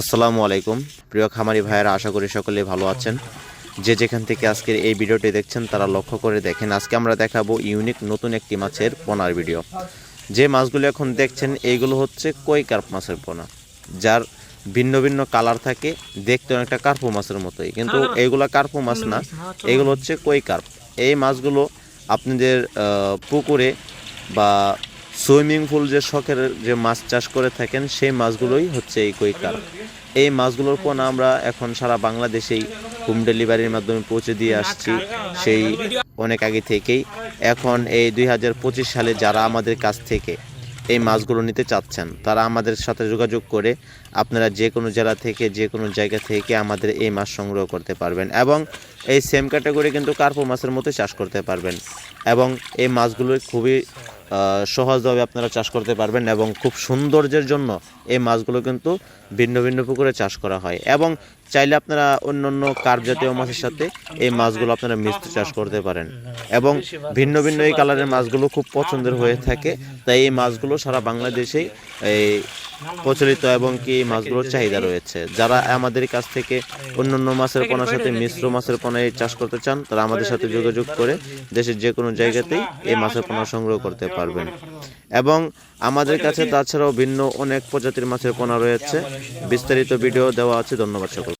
আসসালামু আলাইকুম। প্রিয় খামারি ভাইয়েরা, আশা করি সকলে ভালো আছেন। যে যেখান থেকে আজকের এই ভিডিওটি দেখছেন, তারা লক্ষ্য করে দেখেন, আজকে আমরা দেখাবো ইউনিক নতুন একটি মাছের পোনার ভিডিও। যে মাছগুলো এখন দেখছেন, এইগুলো হচ্ছে কই কার্প মাছের পোনা, যার ভিন্ন ভিন্ন কালার থাকে, দেখতে অনেকটা কার্পো মাছের মতোই। কিন্তু এইগুলা কার্পো মাছ না এগুলো হচ্ছে কই কার্প। এই মাছগুলো আপনাদের পুকুরে বা সুইমিং পুল যে শখের যে মাছ চাষ করে থাকেন, সেই মাছগুলোই হচ্ছে এই কই কার্প এই মাছগুলোর পোনা আমরা এখন সারা বাংলাদেশেই হোম ডেলিভারির মাধ্যমে পৌঁছে দিয়ে আসছি সেই অনেক আগে থেকেই। এখন এই দুই হাজার পঁচিশ সালে যারা আমাদের কাছ থেকে এই মাছগুলো নিতে চাচ্ছেন, তারা আমাদের সাথে যোগাযোগ করে আপনারা যে কোনো জেলা থেকে, যে কোনো জায়গা থেকে আমাদের এই মাছ সংগ্রহ করতে পারবেন এবং এই সেম ক্যাটাগরি কিন্তু কার্পো মাছের মতো চাষ করতে পারবেন। এবং এই মাছগুলো খুবই সহজভাবে আপনারা চাষ করতে পারবেন এবং খুব সৌন্দর্যের জন্য এই মাছগুলো কিন্তু ভিন্ন ভিন্ন পুকুরে চাষ করা হয়। এবং চাইলে আপনারা অন্য অন্য কার্প জাতীয় মাছের সাথে এই মাছগুলো আপনারা মিশ্র চাষ করতে পারেন। এবং ভিন্ন ভিন্ন এই কালারের মাছগুলো খুব পছন্দের হয়ে থাকে। তাই এই মাছগুলো সারা বাংলাদেশেই এই প্রচলিত এবং কি মাছগুলোর চাহিদা রয়েছে। যারা আমাদের কাছ থেকে অন্য অন্য মাছের পোনার সাথে মিশ্র মাছের পোনায় চাষ করতে চান, তারা আমাদের সাথে যোগাযোগ করে দেশের যে কোনো জায়গাতেই এই মাছের পোনা সংগ্রহ করতে পারবেন। এবং আমাদের কাছে তাছাড়াও ভিন্ন অনেক প্রজাতির মাছের পোনা রয়েছে। বিস্তারিত ভিডিও দেওয়া আছে। ধন্যবাদ সকল